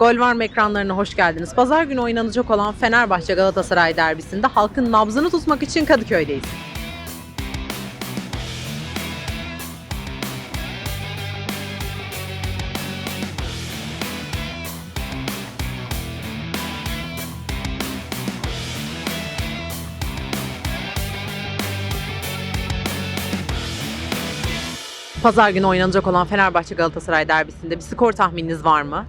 Gol var mı ekranlarına hoş geldiniz. Pazar günü oynanacak olan Fenerbahçe Galatasaray derbisinde halkın nabzını tutmak için Kadıköy'deyiz. Pazar günü oynanacak olan Fenerbahçe Galatasaray derbisinde bir skor tahmininiz var mı?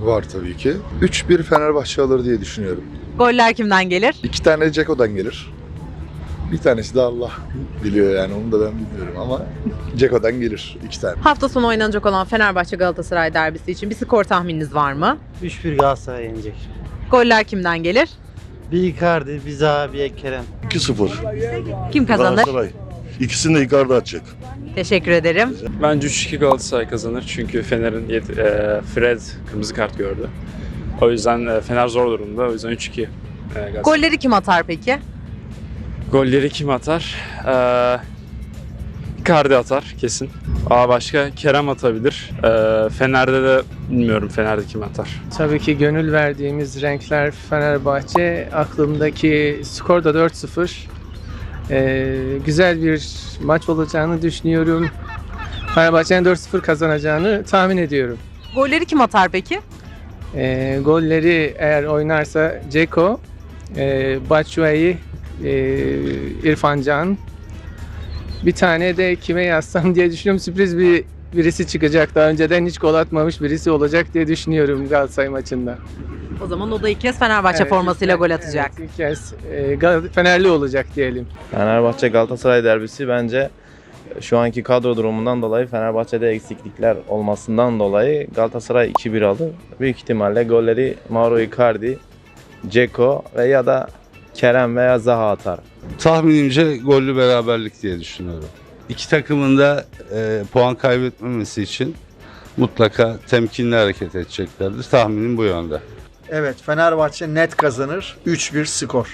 Var tabii ki. 3-1 Fenerbahçe alır diye düşünüyorum. Goller kimden gelir? İki tane Ceko'dan gelir. Bir tanesi de Allah biliyor yani onu da ben bilmiyorum ama Ceko'dan gelir iki tane. Hafta sonu oynanacak olan Fenerbahçe Galatasaray derbisi için bir skor tahmininiz var mı? 3-1 Galatasaray yenecek. Goller kimden gelir? Bir Icardi, bir Zaha, bir Kerem. 2-0 Kim kazanır? Galatasaray. İkisini de Icardi atacak. Teşekkür ederim. Bence 3-2 Galatasaray kazanır çünkü Fener'in e, Fred kırmızı kart gördü. O yüzden e, Fener zor durumda. O yüzden 3-2 e, Galatasaray. Golleri kim atar peki? Golleri kim atar? E, Icardi atar kesin. Aa başka Kerem atabilir. E, Fener'de de bilmiyorum Fener'de kim atar. Tabii ki gönül verdiğimiz renkler Fenerbahçe. Aklımdaki skor da 4-0. Ee, güzel bir maç olacağını düşünüyorum. Fenerbahçe'nin 4-0 kazanacağını tahmin ediyorum. Golleri kim atar peki? Ee, golleri eğer oynarsa Ceko, e, Batshuayi, e, İrfan Can. Bir tane de kime yazsam diye düşünüyorum. Sürpriz bir birisi çıkacak. Daha önceden hiç gol atmamış birisi olacak diye düşünüyorum Galatasaray maçında. O zaman o da ilk kez Fenerbahçe Evet, formasıyla ilk- gol atacak. Evet, ilk kez e, Gal- Fenerli olacak diyelim. Fenerbahçe Galatasaray derbisi bence şu anki kadro durumundan dolayı Fenerbahçe'de eksiklikler olmasından dolayı Galatasaray 2-1 alır. Büyük ihtimalle golleri Mauro Icardi, Ceko ve ya da Kerem veya Zaha atar. Tahminimce gollü beraberlik diye düşünüyorum. İki takımın da e, puan kaybetmemesi için mutlaka temkinli hareket edeceklerdir. Tahminim bu yönde. Evet Fenerbahçe net kazanır. 3-1 skor.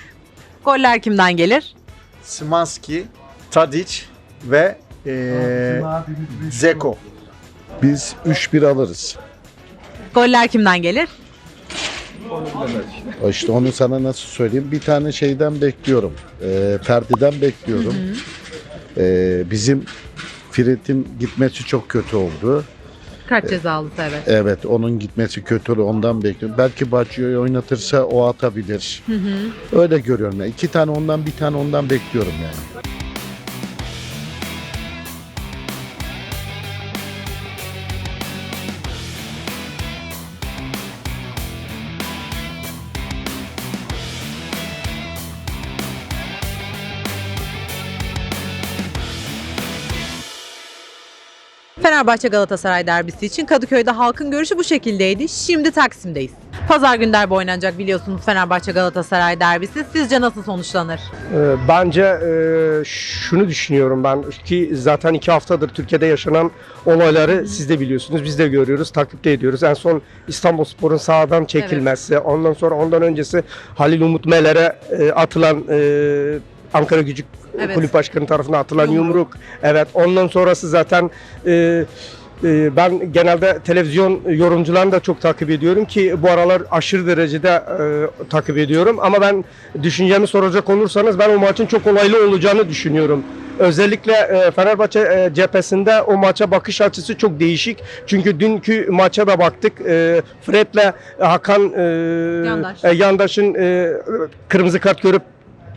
Goller kimden gelir? Szymanski, Tadic ve eee Zeko. Biz 3-1 alırız. Goller kimden gelir? İşte onu sana nasıl söyleyeyim? Bir tane şeyden bekliyorum. Ee, Ferdi'den bekliyorum. Ee, bizim Fred'in gitmesi çok kötü oldu. Kart cezalısı evet. Evet onun gitmesi kötü. Ondan bekliyorum. Belki Bacio'yu oynatırsa o atabilir. Öyle görüyorum. Yani. İki tane ondan bir tane ondan bekliyorum yani. Fenerbahçe Galatasaray derbisi için Kadıköy'de halkın görüşü bu şekildeydi. Şimdi Taksim'deyiz. Pazar günü derbi oynanacak biliyorsunuz Fenerbahçe Galatasaray derbisi. Sizce nasıl sonuçlanır? Ee, Bence e, şunu düşünüyorum ben ki zaten iki haftadır Türkiye'de yaşanan olayları siz de biliyorsunuz, biz de görüyoruz, takipte ediyoruz. En son İstanbulspor'un sahadan çekilmesi, ondan sonra ondan öncesi Halil Umut Meler'e e, atılan e, Ankara Gücü Evet. Kulüp Başkanı tarafından atılan Yumruk. yumruk. Evet, ondan sonrası zaten e, e, ben genelde televizyon yorumcularını da çok takip ediyorum ki bu aralar aşırı derecede e, takip ediyorum. Ama ben düşüncemi soracak olursanız ben o maçın çok olaylı olacağını düşünüyorum. Özellikle e, Fenerbahçe e, cephesinde o maça bakış açısı çok değişik. Çünkü dünkü maça da baktık. E, Fred'le Hakan e, Yandaş. e, Yandaş'ın e, kırmızı kart görüp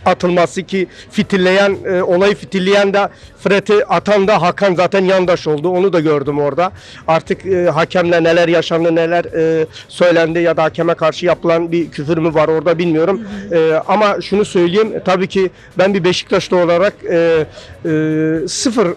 atılması ki fitilleyen e, olayı fitilleyen de Fred'i atan da Hakan zaten yandaş oldu. Onu da gördüm orada. Artık e, hakemle neler yaşandı neler e, söylendi ya da hakeme karşı yapılan bir küfür mü var orada bilmiyorum. E, ama şunu söyleyeyim tabii ki ben bir Beşiktaşlı olarak e, e, sıfır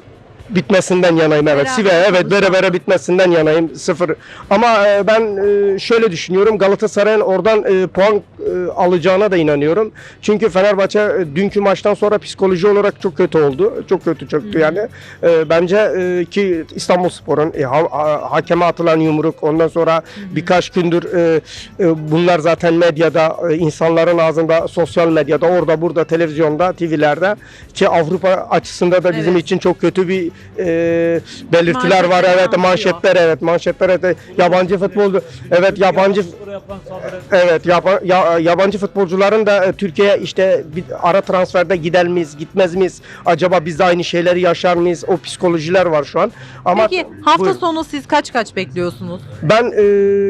bitmesinden yanayım evet. Beraber Sive evet sonuçta. bere bitmesinden yanayım sıfır. Ama e, ben e, şöyle düşünüyorum Galatasaray'ın oradan e, puan e, alacağına da inanıyorum. Çünkü Fenerbahçe e, dünkü maçtan sonra psikoloji olarak çok kötü oldu. Çok kötü çöktü yani. E, bence e, ki İstanbulspor'un e, ha- ha- hakeme atılan yumruk ondan sonra birkaç gündür e, e, bunlar zaten medyada e, insanların ağzında sosyal medyada orada burada televizyonda TV'lerde ki Avrupa açısında da bizim Evet. için çok kötü bir e, belirtiler var. Manşetler Evet manşetler evet manşetler evet yabancı futbolcu evet yabancı Evet yaba- ya- yabancı futbolcuların da e, Türkiye'ye işte bir ara transferde gider miyiz gitmez miyiz acaba biz de aynı şeyleri yaşar mıyız o psikolojiler var şu an ama Peki hafta Buyurun. sonu siz kaç kaç bekliyorsunuz? ben e,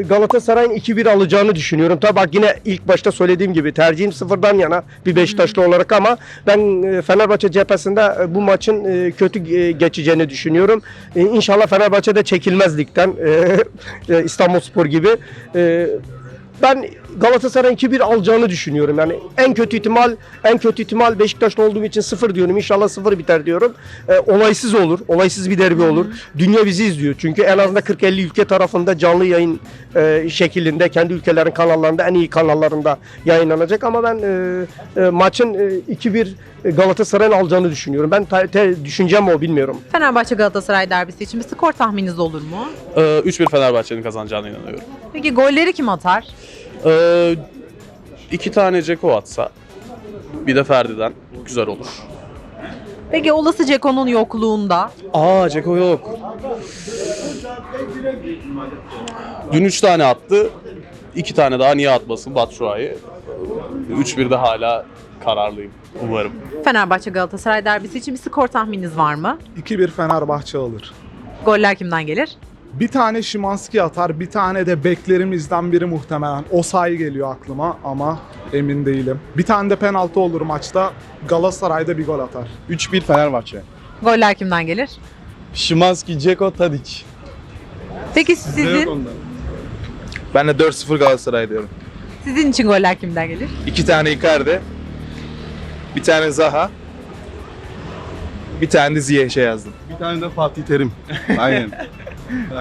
Galatasaray'ın 2-1 alacağını düşünüyorum. Tabii bak yine ilk başta söylediğim gibi tercihim sıfırdan yana bir Beşiktaşlı olarak ama ben e, Fenerbahçe cephesinde e, bu maçın e, kötü e, geçeceğini düşünüyorum. E, İnşallah Fenerbahçe de çekilmez ligden e, e, İstanbulspor gibi. E, ben Galatasaray'ın 2-1 alacağını düşünüyorum. Yani en kötü ihtimal en kötü ihtimal Beşiktaşlı olduğum için 0 diyorum. İnşallah 0 biter diyorum. E, olaysız olur. Olaysız bir derbi olur. Dünya bizi izliyor. Çünkü en azından 40-50 ülke tarafında canlı yayın e, şeklinde kendi ülkelerin kanallarında en iyi kanallarında yayınlanacak ama ben e, e, maçın e, 2-1 Galatasaray'ın alacağını düşünüyorum. Ben te- te- düşüncem o bilmiyorum. Fenerbahçe Galatasaray derbisi için bir skor tahmininiz olur mu? 3-1 Fenerbahçe'nin kazanacağına inanıyorum. Peki golleri kim atar? Ee, iki tane Ceko atsa, bir de Ferdi'den güzel olur. Peki olası Ceko'nun yokluğunda Aa Ceko yok. Dün 3 tane attı. 2 tane daha niye atmasın Batshuayi? 3-1'de hala kararlıyım. Umarım. Fenerbahçe Galatasaray derbisi için bir skor tahmininiz var mı? 2-1 Fenerbahçe alır. Goller kimden gelir? Bir tane Şimanski atar, bir tane de beklerimizden biri muhtemelen. Osay geliyor aklıma ama emin değilim. Bir tane de penaltı olur maçta. Galatasaray'da bir gol atar. 3-1 Fenerbahçe. Goller kimden gelir? Şimanski, Ceko, Tadic. Peki sizin Ben de 4-0 Galatasaray diyorum. sizin için goller kimden gelir? İki tane Icardi. Bir tane Zaha. Bir tane de Ziyech'e yazdım. Bir tane de Fatih Terim. Aynen.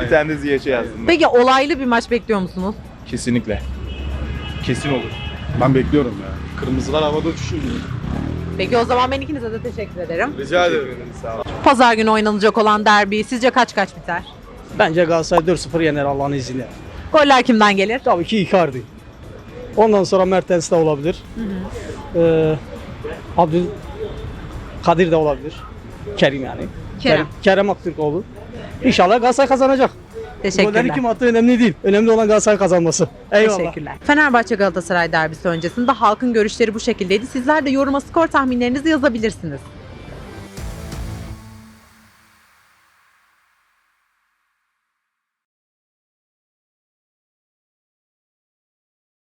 Bir tane de Ziyech'e yazdım. Peki olaylı bir maç bekliyor musunuz? Kesinlikle. Kesin olur. Ben bekliyorum ya. Kırmızılar havada uçuşuyor. Peki o zaman ben ikinize de teşekkür ederim. Rica ederim. Sağ olun. Pazar günü oynanacak olan derbi sizce kaç kaç biter? Bence Galatasaray 4-0 yener Allah'ın izniyle. Goller kimden gelir? Tabii ki Icardi. Ondan sonra Mertens de olabilir. Ee, Abdül Kadir de olabilir. Kerim yani. Kerem. Kerem Aktürkoğlu. İnşallah Galatasaray kazanacak. Golleri Teşekkürler. kim attığı önemli değil. Önemli olan Galatasaray kazanması. Eyvallah. Teşekkürler. Fenerbahçe Galatasaray derbisi öncesinde halkın görüşleri bu şekildeydi. Sizler de yoruma skor tahminlerinizi yazabilirsiniz.